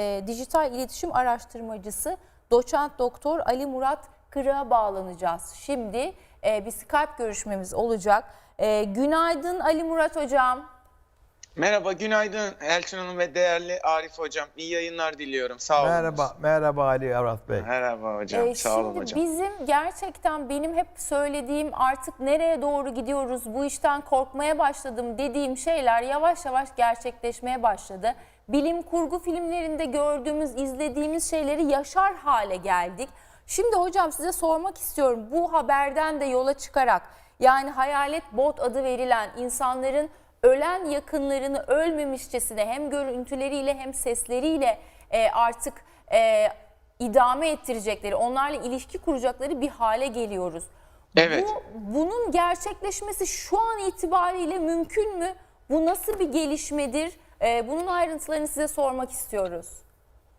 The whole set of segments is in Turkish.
e, dijital iletişim araştırmacısı doçent doktor Ali Murat Kırık'a bağlanacağız. Şimdi e, bir Skype görüşmemiz olacak. E, günaydın Ali Murat Hocam. Merhaba, günaydın Elçin Hanım ve değerli Arif Hocam. İyi yayınlar diliyorum. Sağ olun. Merhaba, merhaba Ali Arat Bey. Merhaba hocam, Ee, sağ olun şimdi hocam. bizim gerçekten benim hep söylediğim artık nereye doğru gidiyoruz, bu işten korkmaya başladım dediğim şeyler yavaş yavaş gerçekleşmeye başladı. Bilim kurgu filmlerinde gördüğümüz, izlediğimiz şeyleri yaşar hale geldik. Şimdi hocam size sormak istiyorum bu haberden de yola çıkarak yani hayalet bot adı verilen insanların ölen yakınlarını ölmemişçesine hem görüntüleriyle hem sesleriyle e, artık e, idame ettirecekleri, onlarla ilişki kuracakları bir hale geliyoruz. Evet. Bu, bunun gerçekleşmesi şu an itibariyle mümkün mü? Bu nasıl bir gelişmedir? Ee, bunun ayrıntılarını size sormak istiyoruz.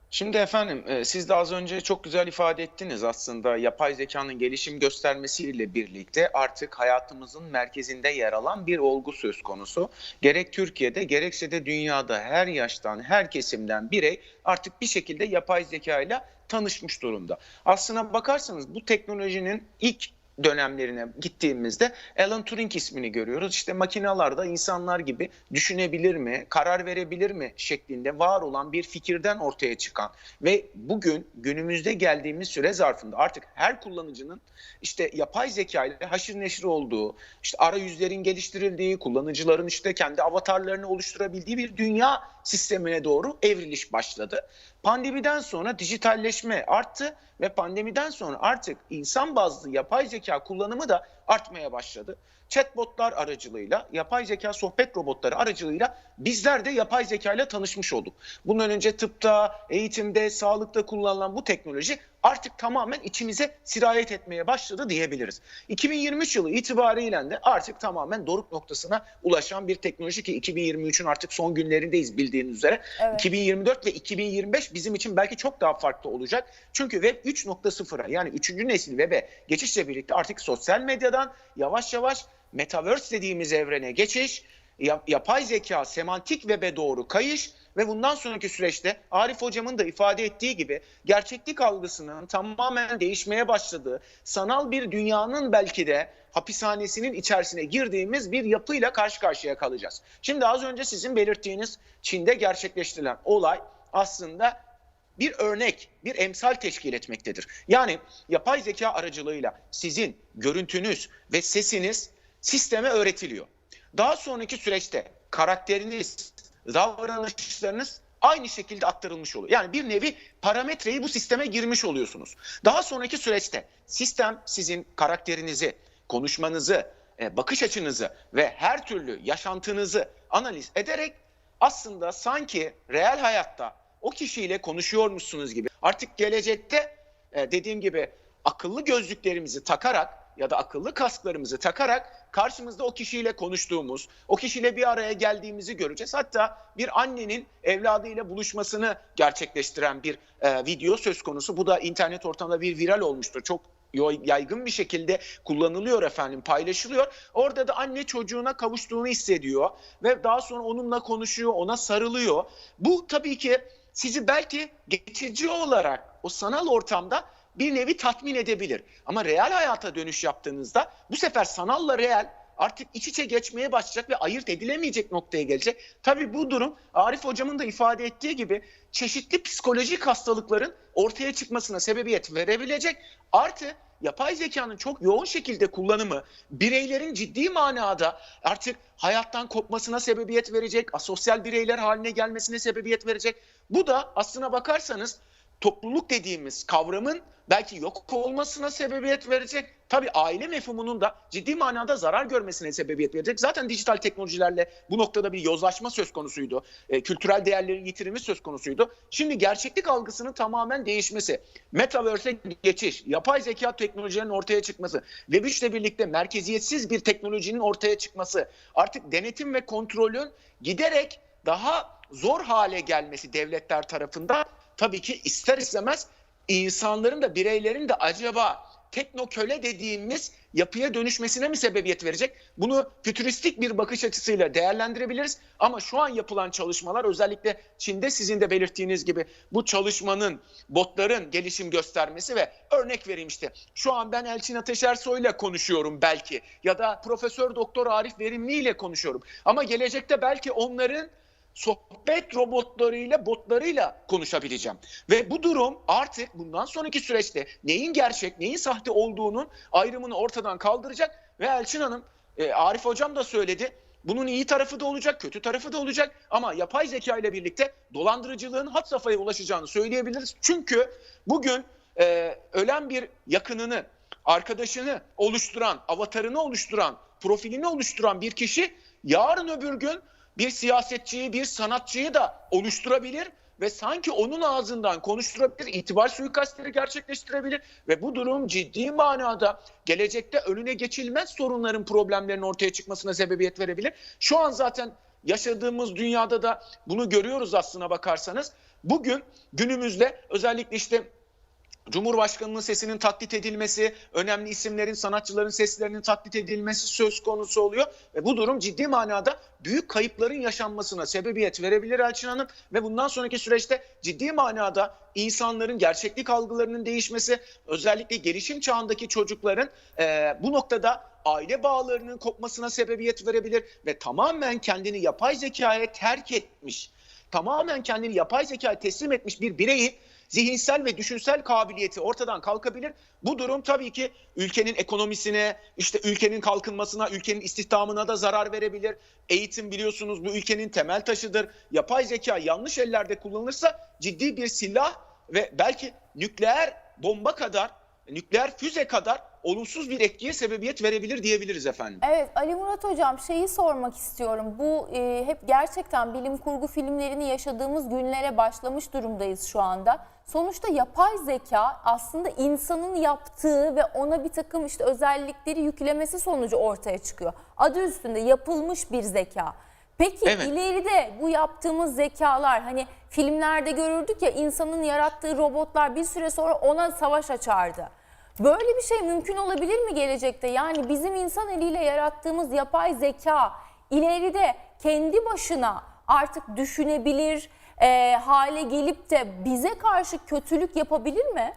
Şimdi efendim, e, siz de az önce çok güzel ifade ettiniz aslında. Yapay zekanın gelişim göstermesiyle birlikte artık hayatımızın merkezinde yer alan bir olgu söz konusu. Gerek Türkiye'de gerekse de dünyada her yaştan, her kesimden birey artık bir şekilde yapay zeka ile tanışmış durumda. Aslına bakarsanız bu teknolojinin ilk dönemlerine gittiğimizde Alan Turing ismini görüyoruz. İşte makinalarda insanlar gibi düşünebilir mi, karar verebilir mi şeklinde var olan bir fikirden ortaya çıkan ve bugün günümüzde geldiğimiz süre zarfında artık her kullanıcının işte yapay zeka ile haşır neşir olduğu, işte arayüzlerin geliştirildiği, kullanıcıların işte kendi avatarlarını oluşturabildiği bir dünya sistemine doğru evriliş başladı. Pandemiden sonra dijitalleşme arttı ve pandemiden sonra artık insan bazlı yapay zeka kullanımı da artmaya başladı. Chatbotlar aracılığıyla, yapay zeka sohbet robotları aracılığıyla bizler de yapay zeka ile tanışmış olduk. Bundan önce tıpta, eğitimde, sağlıkta kullanılan bu teknoloji artık tamamen içimize sirayet etmeye başladı diyebiliriz. 2023 yılı itibariyle de artık tamamen doruk noktasına ulaşan bir teknoloji ki 2023'ün artık son günlerindeyiz bildiğiniz üzere. Evet. 2024 ve 2025 bizim için belki çok daha farklı olacak. Çünkü Web 3.0'a yani 3. nesil Web'e geçişle birlikte artık sosyal medyadan yavaş yavaş Metaverse dediğimiz evrene geçiş, ya- yapay zeka, semantik web'e doğru kayış ve bundan sonraki süreçte Arif hocamın da ifade ettiği gibi gerçeklik algısının tamamen değişmeye başladığı, sanal bir dünyanın belki de hapishanesinin içerisine girdiğimiz bir yapıyla karşı karşıya kalacağız. Şimdi az önce sizin belirttiğiniz Çin'de gerçekleştirilen olay aslında bir örnek, bir emsal teşkil etmektedir. Yani yapay zeka aracılığıyla sizin görüntünüz ve sesiniz sisteme öğretiliyor. Daha sonraki süreçte karakteriniz, davranışlarınız aynı şekilde aktarılmış oluyor. Yani bir nevi parametreyi bu sisteme girmiş oluyorsunuz. Daha sonraki süreçte sistem sizin karakterinizi, konuşmanızı, e, bakış açınızı ve her türlü yaşantınızı analiz ederek aslında sanki reel hayatta o kişiyle konuşuyormuşsunuz gibi. Artık gelecekte e, dediğim gibi akıllı gözlüklerimizi takarak ya da akıllı kasklarımızı takarak karşımızda o kişiyle konuştuğumuz, o kişiyle bir araya geldiğimizi göreceğiz. Hatta bir annenin evladıyla buluşmasını gerçekleştiren bir e, video söz konusu. Bu da internet ortamında bir viral olmuştur. Çok yaygın bir şekilde kullanılıyor efendim, paylaşılıyor. Orada da anne çocuğuna kavuştuğunu hissediyor ve daha sonra onunla konuşuyor, ona sarılıyor. Bu tabii ki sizi belki geçici olarak o sanal ortamda bir nevi tatmin edebilir. Ama reel hayata dönüş yaptığınızda bu sefer sanalla reel artık iç içe geçmeye başlayacak ve ayırt edilemeyecek noktaya gelecek. Tabii bu durum Arif hocamın da ifade ettiği gibi çeşitli psikolojik hastalıkların ortaya çıkmasına sebebiyet verebilecek. Artı yapay zekanın çok yoğun şekilde kullanımı bireylerin ciddi manada artık hayattan kopmasına sebebiyet verecek, asosyal bireyler haline gelmesine sebebiyet verecek. Bu da aslına bakarsanız topluluk dediğimiz kavramın belki yok olmasına sebebiyet verecek. Tabii aile mefhumunun da ciddi manada zarar görmesine sebebiyet verecek. Zaten dijital teknolojilerle bu noktada bir yozlaşma söz konusuydu. E, kültürel değerlerin yitirimi söz konusuydu. Şimdi gerçeklik algısının tamamen değişmesi, metaverse'e geçiş, yapay zeka teknolojilerinin ortaya çıkması, Web 3 ile birlikte merkeziyetsiz bir teknolojinin ortaya çıkması, artık denetim ve kontrolün giderek daha zor hale gelmesi devletler tarafından tabii ki ister istemez insanların da bireylerin de acaba teknoköle dediğimiz yapıya dönüşmesine mi sebebiyet verecek? Bunu fütüristik bir bakış açısıyla değerlendirebiliriz. Ama şu an yapılan çalışmalar özellikle Çin'de sizin de belirttiğiniz gibi bu çalışmanın, botların gelişim göstermesi ve örnek vereyim işte. Şu an ben Elçin Ateşersoy ile konuşuyorum belki ya da Profesör Doktor Arif Verimli ile konuşuyorum. Ama gelecekte belki onların sohbet robotlarıyla, botlarıyla konuşabileceğim. Ve bu durum artık bundan sonraki süreçte neyin gerçek, neyin sahte olduğunun ayrımını ortadan kaldıracak. Ve Elçin Hanım, e, Arif Hocam da söyledi. Bunun iyi tarafı da olacak, kötü tarafı da olacak. Ama yapay zeka ile birlikte dolandırıcılığın hat safhaya ulaşacağını söyleyebiliriz. Çünkü bugün e, ölen bir yakınını, arkadaşını oluşturan, avatarını oluşturan, profilini oluşturan bir kişi yarın öbür gün bir siyasetçiyi, bir sanatçıyı da oluşturabilir ve sanki onun ağzından konuşturabilir, itibar suikastleri gerçekleştirebilir ve bu durum ciddi manada gelecekte önüne geçilmez sorunların, problemlerin ortaya çıkmasına sebebiyet verebilir. Şu an zaten yaşadığımız dünyada da bunu görüyoruz aslına bakarsanız. Bugün günümüzde özellikle işte Cumhurbaşkanının sesinin taklit edilmesi, önemli isimlerin, sanatçıların seslerinin taklit edilmesi söz konusu oluyor. Ve bu durum ciddi manada büyük kayıpların yaşanmasına sebebiyet verebilir Elçin Hanım. Ve bundan sonraki süreçte ciddi manada insanların gerçeklik algılarının değişmesi, özellikle gelişim çağındaki çocukların e, bu noktada aile bağlarının kopmasına sebebiyet verebilir. Ve tamamen kendini yapay zekaya terk etmiş, tamamen kendini yapay zekaya teslim etmiş bir bireyin zihinsel ve düşünsel kabiliyeti ortadan kalkabilir. Bu durum tabii ki ülkenin ekonomisine, işte ülkenin kalkınmasına, ülkenin istihdamına da zarar verebilir. Eğitim biliyorsunuz bu ülkenin temel taşıdır. Yapay zeka yanlış ellerde kullanılırsa ciddi bir silah ve belki nükleer bomba kadar, nükleer füze kadar olumsuz bir etkiye sebebiyet verebilir diyebiliriz efendim. Evet Ali Murat Hocam şeyi sormak istiyorum. Bu e, hep gerçekten bilim kurgu filmlerini yaşadığımız günlere başlamış durumdayız şu anda. Sonuçta yapay zeka aslında insanın yaptığı ve ona bir takım işte özellikleri yüklemesi sonucu ortaya çıkıyor. Adı üstünde yapılmış bir zeka. Peki Evet. ileride bu yaptığımız zekalar hani filmlerde görürdük ya insanın yarattığı robotlar bir süre sonra ona savaş açardı. Böyle bir şey mümkün olabilir mi gelecekte? Yani bizim insan eliyle yarattığımız yapay zeka ileride kendi başına artık düşünebilir e, hale gelip de bize karşı kötülük yapabilir mi?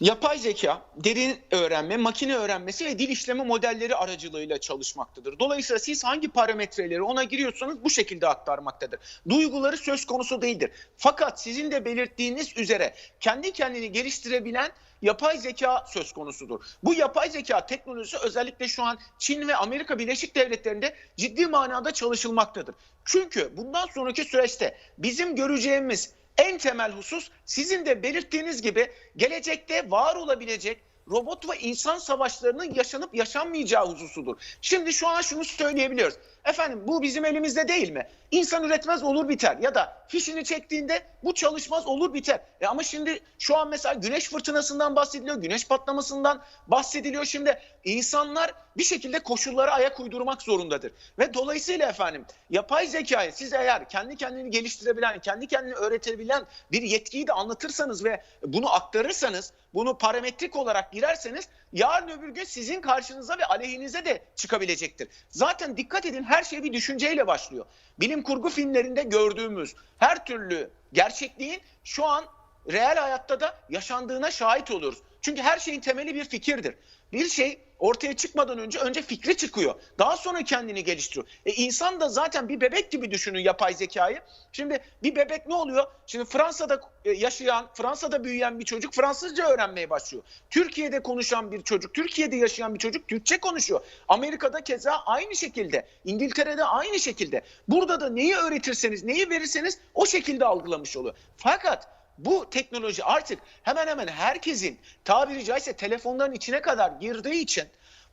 Yapay zeka, derin öğrenme, makine öğrenmesi ve dil işleme modelleri aracılığıyla çalışmaktadır. Dolayısıyla siz hangi parametreleri ona giriyorsanız bu şekilde aktarmaktadır. Duyguları söz konusu değildir. Fakat sizin de belirttiğiniz üzere kendi kendini geliştirebilen yapay zeka söz konusudur. Bu yapay zeka teknolojisi özellikle şu an Çin ve Amerika Birleşik Devletleri'nde ciddi manada çalışılmaktadır. Çünkü bundan sonraki süreçte bizim göreceğimiz en temel husus sizin de belirttiğiniz gibi gelecekte var olabilecek robot ve insan savaşlarının yaşanıp yaşanmayacağı hususudur. Şimdi şu an şunu söyleyebiliyoruz. Efendim bu bizim elimizde değil mi? İnsan üretmez olur biter ya da fişini çektiğinde bu çalışmaz olur biter. E ama şimdi şu an mesela güneş fırtınasından bahsediliyor, güneş patlamasından bahsediliyor. Şimdi insanlar bir şekilde koşullara ayak uydurmak zorundadır. Ve dolayısıyla efendim yapay zekayı siz eğer kendi kendini geliştirebilen, kendi kendini öğretebilen bir yetkiyi de anlatırsanız ve bunu aktarırsanız, bunu parametrik olarak girerseniz yarın öbür gün sizin karşınıza ve aleyhinize de çıkabilecektir. Zaten dikkat edin her şey bir düşünceyle başlıyor. Bilim kurgu filmlerinde gördüğümüz her türlü gerçekliğin şu an reel hayatta da yaşandığına şahit oluyoruz. Çünkü her şeyin temeli bir fikirdir. Bir şey ortaya çıkmadan önce önce fikri çıkıyor. Daha sonra kendini geliştiriyor. E insan da zaten bir bebek gibi düşünün yapay zekayı. Şimdi bir bebek ne oluyor? Şimdi Fransa'da e, yaşayan, Fransa'da büyüyen bir çocuk Fransızca öğrenmeye başlıyor. Türkiye'de konuşan bir çocuk, Türkiye'de yaşayan bir çocuk Türkçe konuşuyor. Amerika'da keza aynı şekilde, İngiltere'de aynı şekilde. Burada da neyi öğretirseniz, neyi verirseniz o şekilde algılamış oluyor. Fakat bu teknoloji artık hemen hemen herkesin tabiri caizse telefonların içine kadar girdiği için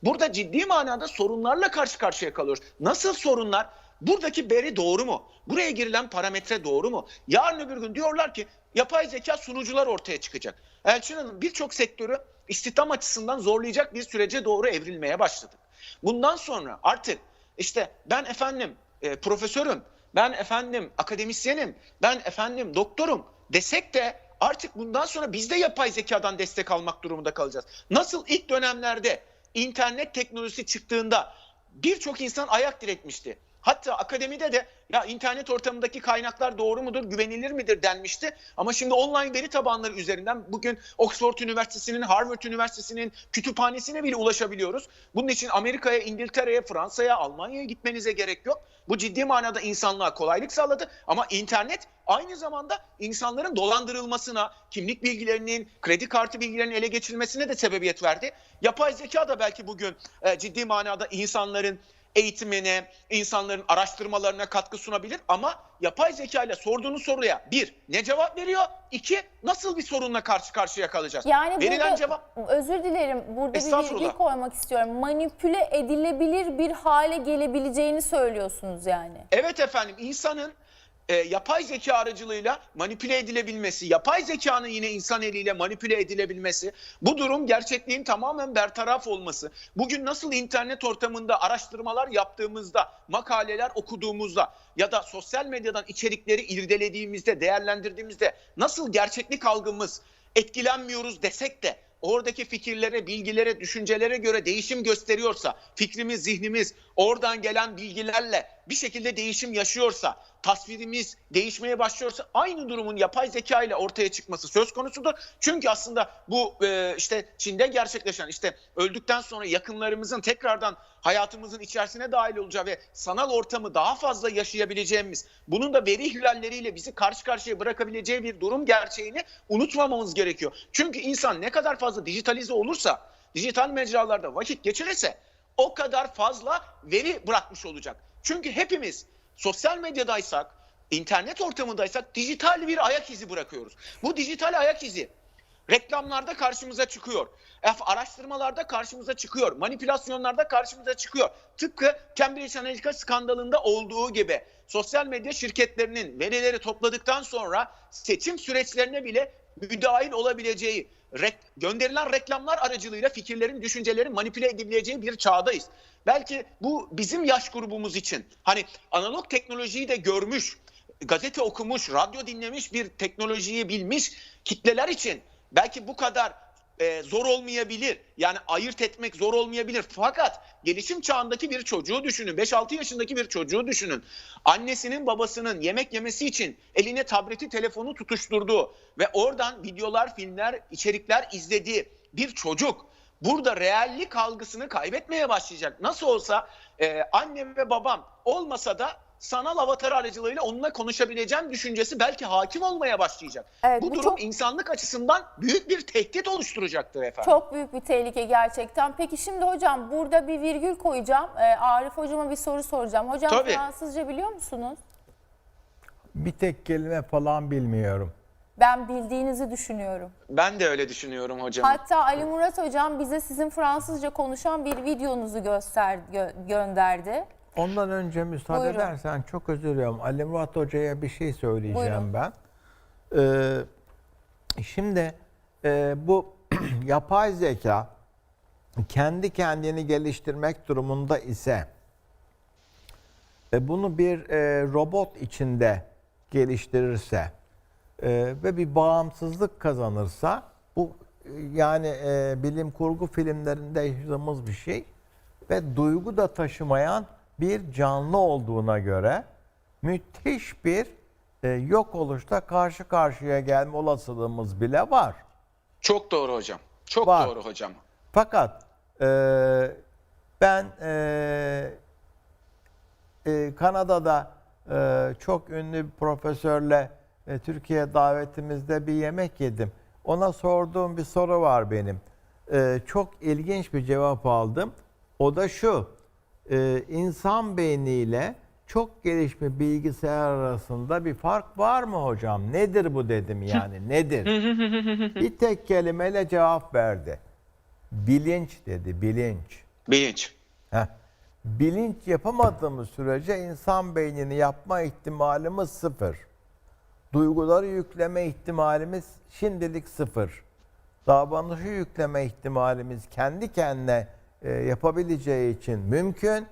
burada ciddi manada sorunlarla karşı karşıya kalıyoruz. Nasıl sorunlar? Buradaki veri doğru mu? Buraya girilen parametre doğru mu? Yarın öbür gün diyorlar ki yapay zeka sunucular ortaya çıkacak. Elçin Hanım birçok sektörü istihdam açısından zorlayacak bir sürece doğru evrilmeye başladık. Bundan sonra artık işte ben efendim e, profesörüm, ben efendim akademisyenim, ben efendim doktorum desek de artık bundan sonra biz de yapay zekadan destek almak durumunda kalacağız. Nasıl ilk dönemlerde internet teknolojisi çıktığında birçok insan ayak diretmişti. Hatta akademide de ya internet ortamındaki kaynaklar doğru mudur, güvenilir midir denmişti. Ama şimdi online veri tabanları üzerinden bugün Oxford Üniversitesi'nin, Harvard Üniversitesi'nin kütüphanesine bile ulaşabiliyoruz. Bunun için Amerika'ya, İngiltere'ye, Fransa'ya, Almanya'ya gitmenize gerek yok. Bu ciddi manada insanlığa kolaylık sağladı. Ama internet aynı zamanda insanların dolandırılmasına, kimlik bilgilerinin, kredi kartı bilgilerinin ele geçirilmesine de sebebiyet verdi. Yapay zeka da belki bugün e, ciddi manada insanların eğitimine, insanların araştırmalarına katkı sunabilir ama yapay zeka ile sorduğunuz soruya bir ne cevap veriyor? İki nasıl bir sorunla karşı karşıya kalacağız? Yani Verilen burada cevap özür dilerim burada bir virgül koymak istiyorum. Manipüle edilebilir bir hale gelebileceğini söylüyorsunuz yani. Evet efendim insanın e, yapay zeka aracılığıyla manipüle edilebilmesi, yapay zekanın yine insan eliyle manipüle edilebilmesi, bu durum gerçekliğin tamamen bertaraf olması. Bugün nasıl internet ortamında araştırmalar yaptığımızda, makaleler okuduğumuzda ya da sosyal medyadan içerikleri irdelediğimizde, değerlendirdiğimizde nasıl gerçeklik algımız etkilenmiyoruz desek de oradaki fikirlere, bilgilere, düşüncelere göre değişim gösteriyorsa, fikrimiz, zihnimiz oradan gelen bilgilerle bir şekilde değişim yaşıyorsa, tasvirimiz değişmeye başlıyorsa aynı durumun yapay zeka ile ortaya çıkması söz konusudur. Çünkü aslında bu e, işte Çin'de gerçekleşen işte öldükten sonra yakınlarımızın tekrardan hayatımızın içerisine dahil olacağı ve sanal ortamı daha fazla yaşayabileceğimiz, bunun da veri ihlalleriyle bizi karşı karşıya bırakabileceği bir durum gerçeğini unutmamamız gerekiyor. Çünkü insan ne kadar fazla dijitalize olursa, dijital mecralarda vakit geçirirse o kadar fazla veri bırakmış olacak. Çünkü hepimiz sosyal medyadaysak, internet ortamındaysak dijital bir ayak izi bırakıyoruz. Bu dijital ayak izi reklamlarda karşımıza çıkıyor. Araştırmalarda karşımıza çıkıyor. Manipülasyonlarda karşımıza çıkıyor. Tıpkı Cambridge Analytica skandalında olduğu gibi sosyal medya şirketlerinin verileri topladıktan sonra seçim süreçlerine bile müdahil olabileceği, rek- gönderilen reklamlar aracılığıyla fikirlerin, düşüncelerin manipüle edilebileceği bir çağdayız. Belki bu bizim yaş grubumuz için hani analog teknolojiyi de görmüş, gazete okumuş, radyo dinlemiş bir teknolojiyi bilmiş kitleler için belki bu kadar e, zor olmayabilir. Yani ayırt etmek zor olmayabilir. Fakat gelişim çağındaki bir çocuğu düşünün. 5-6 yaşındaki bir çocuğu düşünün. Annesinin babasının yemek yemesi için eline tableti telefonu tutuşturduğu ve oradan videolar, filmler, içerikler izlediği bir çocuk burada reallik algısını kaybetmeye başlayacak. Nasıl olsa e, annem ve babam olmasa da sanal avatar aracılığıyla onunla konuşabileceğim düşüncesi belki hakim olmaya başlayacak. Evet, bu, bu durum çok- insanlık açısından büyük bir tehdit oluşturacaktır efendim. Çok büyük bir tehlike gerçekten. Peki şimdi hocam burada bir virgül koyacağım. Ee, Arif hocama bir soru soracağım. Hocam Tabii. Fransızca biliyor musunuz? Bir tek kelime falan bilmiyorum. Ben bildiğinizi düşünüyorum. Ben de öyle düşünüyorum hocam. Hatta Ali Murat hocam bize sizin Fransızca konuşan bir videonuzu göster gö- gönderdi. Ondan önce müsaade Buyurun. edersen çok özür diliyorum. Ali Murat Hoca'ya bir şey söyleyeceğim Buyurun. ben. Ee, şimdi e, bu yapay zeka kendi kendini geliştirmek durumunda ise e, bunu bir e, robot içinde geliştirirse e, ve bir bağımsızlık kazanırsa bu yani e, bilim kurgu filmlerinde yaşadığımız bir şey ve duygu da taşımayan bir canlı olduğuna göre müthiş bir e, yok oluşta karşı karşıya gelme olasılığımız bile var. Çok doğru hocam. Çok Var. doğru hocam. Fakat e, ben e, e, Kanada'da e, çok ünlü bir profesörle e, Türkiye davetimizde bir yemek yedim. Ona sorduğum bir soru var benim. E, çok ilginç bir cevap aldım. O da şu. E, insan beyniyle çok gelişmiş bilgisayar arasında bir fark var mı hocam? Nedir bu dedim yani nedir? bir tek kelimeyle cevap verdi. Bilinç dedi, bilinç. Bilinç. Heh. Bilinç yapamadığımız sürece insan beynini yapma ihtimalimiz sıfır. Duyguları yükleme ihtimalimiz şimdilik sıfır. Davranışı yükleme ihtimalimiz kendi kendine e, yapabileceği için mümkün.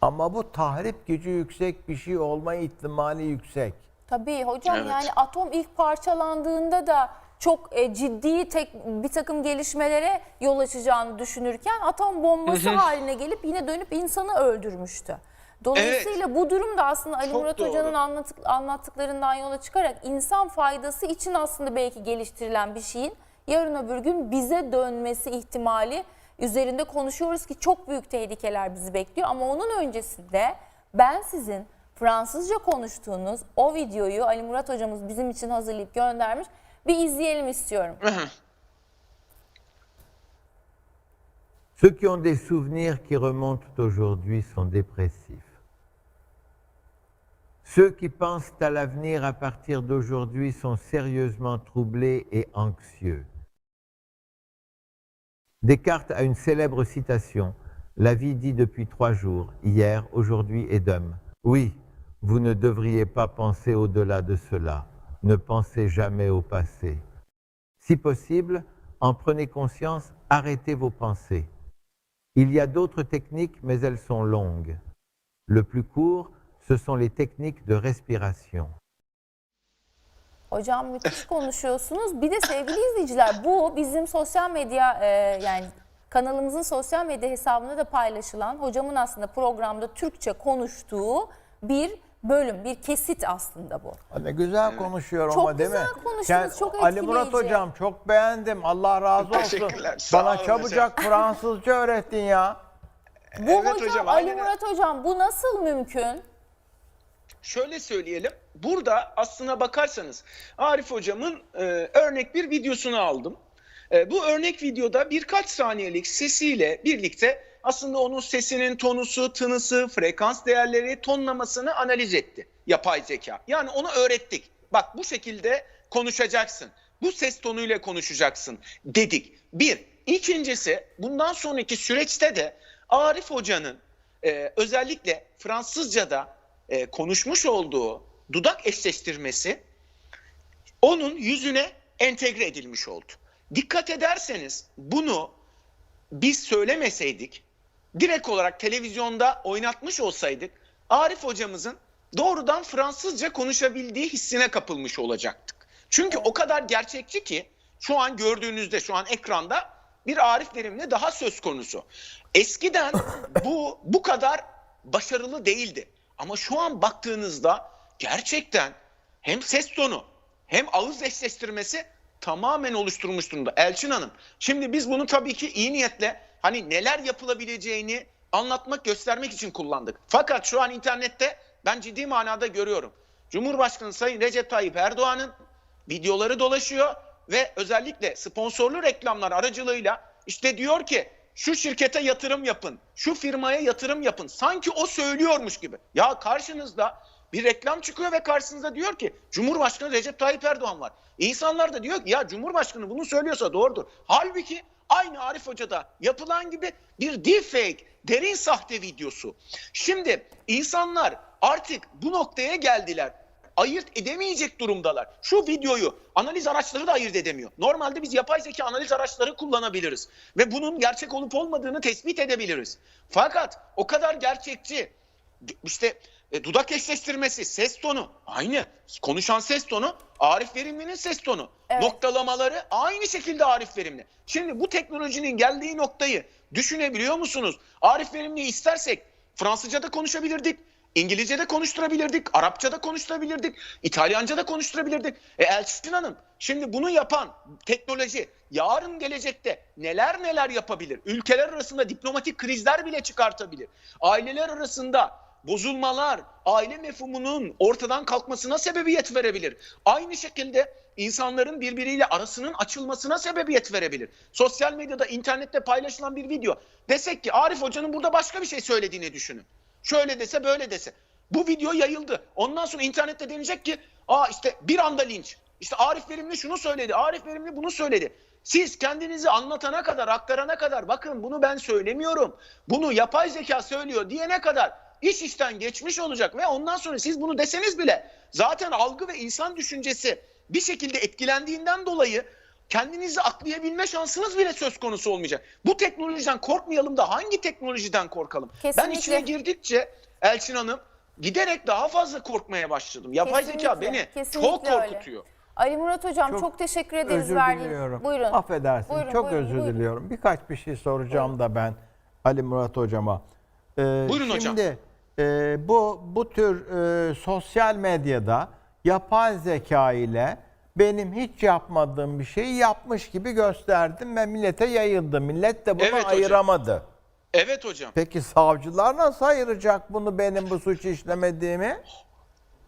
Ama bu tahrip gücü yüksek bir şey olma ihtimali yüksek. Tabii hocam Evet. yani atom ilk parçalandığında da çok e, ciddi tek bir takım gelişmelere yol açacağını düşünürken atom bombası haline gelip yine dönüp insanı öldürmüştü. Dolayısıyla bu durum da aslında Ali Çok Murat doğru. Hoca'nın anlattık, anlattıklarından yola çıkarak insan faydası için aslında belki geliştirilen bir şeyin yarın öbür gün bize dönmesi ihtimali üzerinde konuşuyoruz ki çok büyük tehlikeler bizi bekliyor. Ama onun öncesinde ben sizin Fransızca konuştuğunuz o videoyu Ali Murat hocamız bizim için hazırlayıp göndermiş. Bir izleyelim istiyorum. Ceux qui ont des souvenirs qui remontent aujourd'hui sont dépressifs. Ceux qui pensent à l'avenir à partir d'aujourd'hui sont sérieusement troublés et anxieux. Descartes a une célèbre citation. La vie dit depuis trois jours, hier, aujourd'hui et demain. Oui, vous ne devriez pas penser au-delà de cela. Ne pensez jamais au passé. Si possible, en prenez conscience, arrêtez vos pensées. Il y a d'autres techniques, mais elles sont longues. Le plus court, ce sont les techniques de respiration. Hocam müthiş konuşuyorsunuz. Bir de sevgili izleyiciler bu bizim sosyal medya e, yani kanalımızın sosyal medya hesabında da paylaşılan hocamın aslında programda Türkçe konuştuğu bir bölüm, bir kesit aslında bu. Ne güzel konuşuyor Çok ama değil mi? güzel konuştunuz, çok Ali Murat etkileyici. hocam çok beğendim. Allah razı olsun. Teşekkürler, sağ Bana olun çabucak Fransızca öğrettin ya. Bu Evet hocam, hocam, Ali aynen. Murat hocam bu nasıl mümkün? Şöyle söyleyelim. Burada aslına bakarsanız Arif hocamın e, örnek bir videosunu aldım. E, bu örnek videoda birkaç saniyelik sesiyle birlikte aslında onun sesinin tonusu, tınısı, frekans değerleri, tonlamasını analiz etti yapay zeka. Yani onu öğrettik. Bak bu şekilde konuşacaksın. Bu ses tonuyla konuşacaksın dedik. Bir. İkincisi bundan sonraki süreçte de Arif Hoca'nın e, özellikle Fransızca'da e, konuşmuş olduğu dudak eşleştirmesi onun yüzüne entegre edilmiş oldu. Dikkat ederseniz bunu biz söylemeseydik, direkt olarak televizyonda oynatmış olsaydık, Arif hocamızın doğrudan Fransızca konuşabildiği hissine kapılmış olacaktık. Çünkü o kadar gerçekçi ki şu an gördüğünüzde şu an ekranda bir Arif Verimli daha söz konusu. Eskiden bu bu kadar başarılı değildi. Ama şu an baktığınızda gerçekten hem ses tonu hem ağız eşleştirmesi tamamen oluşturmuş durumda. Elçin Hanım, şimdi biz bunu tabii ki iyi niyetle hani neler yapılabileceğini anlatmak, göstermek için kullandık. Fakat şu an internette ben ciddi manada görüyorum. Cumhurbaşkanı Sayın Recep Tayyip Erdoğan'ın videoları dolaşıyor ve özellikle sponsorlu reklamlar aracılığıyla işte diyor ki şu şirkete yatırım yapın, şu firmaya yatırım yapın. Sanki o söylüyormuş gibi. Ya karşınızda bir reklam çıkıyor ve karşınızda diyor ki Cumhurbaşkanı Recep Tayyip Erdoğan var. İnsanlar da diyor ki ya Cumhurbaşkanı bunu söylüyorsa doğrudur. Halbuki aynı Arif Hoca'da yapılan gibi bir deepfake, derin sahte videosu. Şimdi insanlar artık bu noktaya geldiler ayırt edemeyecek durumdalar. Şu videoyu analiz araçları da ayırt edemiyor. Normalde biz yapay zeka analiz araçları kullanabiliriz ve bunun gerçek olup olmadığını tespit edebiliriz. Fakat o kadar gerçekçi işte e, dudak eşleştirmesi, ses tonu aynı. Konuşan ses tonu Arif Verimli'nin ses tonu. Evet. Noktalamaları aynı şekilde Arif Verimli. Şimdi bu teknolojinin geldiği noktayı düşünebiliyor musunuz? Arif Verimli'yi istersek Fransızca da konuşabilirdik. İngilizce de konuşturabilirdik, Arapça da konuşturabilirdik, İtalyanca da konuşturabilirdik. E Elçin Hanım, şimdi bunu yapan teknoloji yarın gelecekte neler neler yapabilir? Ülkeler arasında diplomatik krizler bile çıkartabilir. Aileler arasında bozulmalar, aile mefhumunun ortadan kalkmasına sebebiyet verebilir. Aynı şekilde insanların birbiriyle arasının açılmasına sebebiyet verebilir. Sosyal medyada, internette paylaşılan bir video. Desek ki Arif Hoca'nın burada başka bir şey söylediğini düşünün. Şöyle dese böyle dese. Bu video yayıldı. Ondan sonra internette denecek ki aa işte bir anda linç. İşte Arif Verimli şunu söyledi. Arif Verimli bunu söyledi. Siz kendinizi anlatana kadar, aktarana kadar bakın bunu ben söylemiyorum. Bunu yapay zeka söylüyor diyene kadar iş işten geçmiş olacak ve ondan sonra siz bunu deseniz bile zaten algı ve insan düşüncesi bir şekilde etkilendiğinden dolayı kendinizi aklayabilme şansınız bile söz konusu olmayacak. Bu teknolojiden korkmayalım da hangi teknolojiden korkalım? Ben Kesinlikle. içine girdikçe Elçin Hanım giderek daha fazla korkmaya başladım. Yapay zeka beni kesinlikle çok öyle. korkutuyor. Ali Murat Hocam çok, Çok teşekkür ederiz Özür diliyorum. Buyurun. Affedersin. Buyurun, Çok buyurun, özür buyurun. diliyorum. Birkaç bir şey soracağım da ben Ali Murat hocama. Ee, Buyurun hocam. Şimdi e, bu bu tür e, sosyal medyada yapay zeka ile benim hiç yapmadığım bir şeyi yapmış gibi gösterdim ve millete yayıldı. Millet de bunu Evet hocam. ayıramadı. Evet hocam. Peki savcılar nasıl ayıracak bunu benim bu suç işlemediğimi?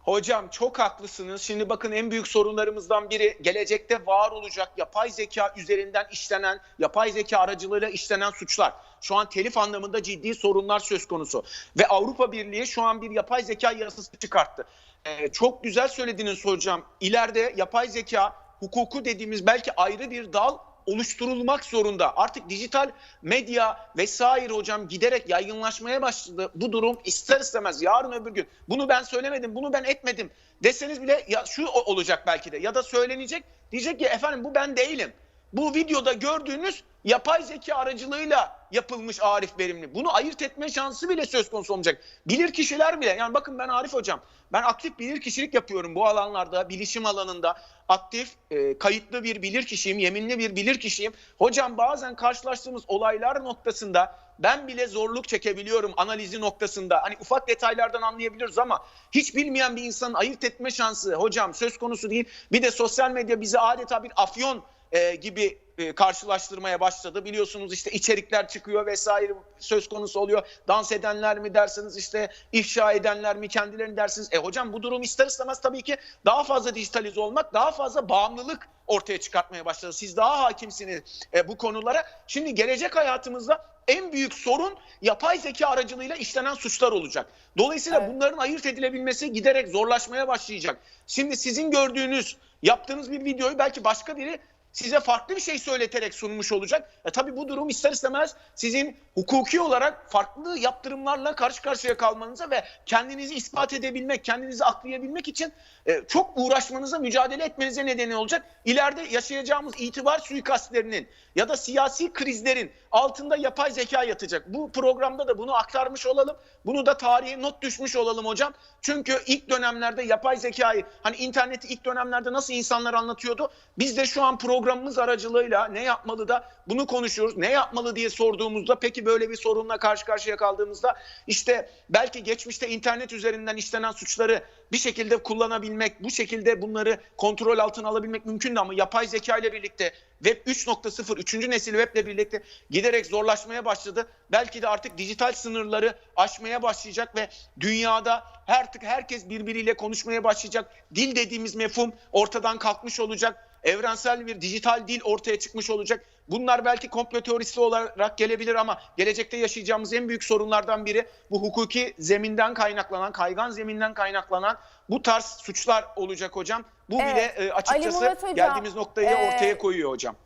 Hocam çok haklısınız. Şimdi bakın en büyük sorunlarımızdan biri gelecekte var olacak yapay zeka üzerinden işlenen, yapay zeka aracılığıyla işlenen suçlar. Şu an telif anlamında ciddi sorunlar söz konusu. Ve Avrupa Birliği şu an bir yapay zeka yasası çıkarttı. Ee, çok güzel söylediniz hocam. İleride yapay zeka hukuku dediğimiz belki ayrı bir dal oluşturulmak zorunda. Artık dijital medya vesaire hocam giderek yaygınlaşmaya başladı. Bu durum ister istemez yarın öbür gün bunu ben söylemedim, bunu ben etmedim deseniz bile ya şu olacak belki de ya da söylenecek diyecek ki efendim bu ben değilim. Bu videoda gördüğünüz yapay zeka aracılığıyla yapılmış Arif Verimli. Bunu ayırt etme şansı bile söz konusu olmayacak. Bilir kişiler bile yani bakın ben Arif hocam ben aktif bilir kişilik yapıyorum bu alanlarda bilişim alanında aktif e, kayıtlı bir bilir kişiyim yeminli bir bilir kişiyim. Hocam bazen karşılaştığımız olaylar noktasında ben bile zorluk çekebiliyorum analizi noktasında. Hani ufak detaylardan anlayabiliyoruz ama hiç bilmeyen bir insanın ayırt etme şansı hocam söz konusu değil. Bir de sosyal medya bizi adeta bir afyon e, gibi e, karşılaştırmaya başladı. Biliyorsunuz işte içerikler çıkıyor vesaire söz konusu oluyor. Dans edenler mi dersiniz işte ifşa edenler mi kendilerini dersiniz. E hocam bu durum ister istemez tabii ki daha fazla dijitalize olmak, daha fazla bağımlılık ortaya çıkartmaya başladı. Siz daha hakimsiniz e, bu konulara. Şimdi gelecek hayatımızda en büyük sorun yapay zeka aracılığıyla işlenen suçlar olacak. Dolayısıyla Evet. bunların ayırt edilebilmesi giderek zorlaşmaya başlayacak. Şimdi sizin gördüğünüz, yaptığınız bir videoyu belki başka biri size farklı bir şey söyleterek sunmuş olacak. E tabii bu durum ister istemez sizin hukuki olarak farklı yaptırımlarla karşı karşıya kalmanıza ve kendinizi ispat edebilmek, kendinizi aklayabilmek için e, çok uğraşmanıza, mücadele etmenize nedeni olacak. İleride yaşayacağımız itibar suikastlerinin ya da siyasi krizlerin altında yapay zeka yatacak. Bu programda da bunu aktarmış olalım. Bunu da tarihe not düşmüş olalım hocam. Çünkü ilk dönemlerde yapay zekayı hani interneti ilk dönemlerde nasıl insanlar anlatıyordu? Biz de şu an programımız aracılığıyla ne yapmalı da bunu konuşuyoruz. Ne yapmalı diye sorduğumuzda peki böyle bir sorunla karşı karşıya kaldığımızda işte belki geçmişte internet üzerinden işlenen suçları bir şekilde kullanabilmek, bu şekilde bunları kontrol altına alabilmek mümkündü ama yapay zeka ile birlikte Web 3.0, 3. nesil web ile birlikte giderek zorlaşmaya başladı. Belki de artık dijital sınırları aşmaya başlayacak ve dünyada artık herkes birbiriyle konuşmaya başlayacak. Dil dediğimiz mefhum ortadan kalkmış olacak. Evrensel bir dijital dil ortaya çıkmış olacak. Bunlar belki komplo teorisi olarak gelebilir ama gelecekte yaşayacağımız en büyük sorunlardan biri bu hukuki zeminden kaynaklanan, kaygan zeminden kaynaklanan bu tarz suçlar olacak hocam. Bu Evet. bile e, açıkçası Hocam, geldiğimiz noktayı e, ortaya koyuyor hocam.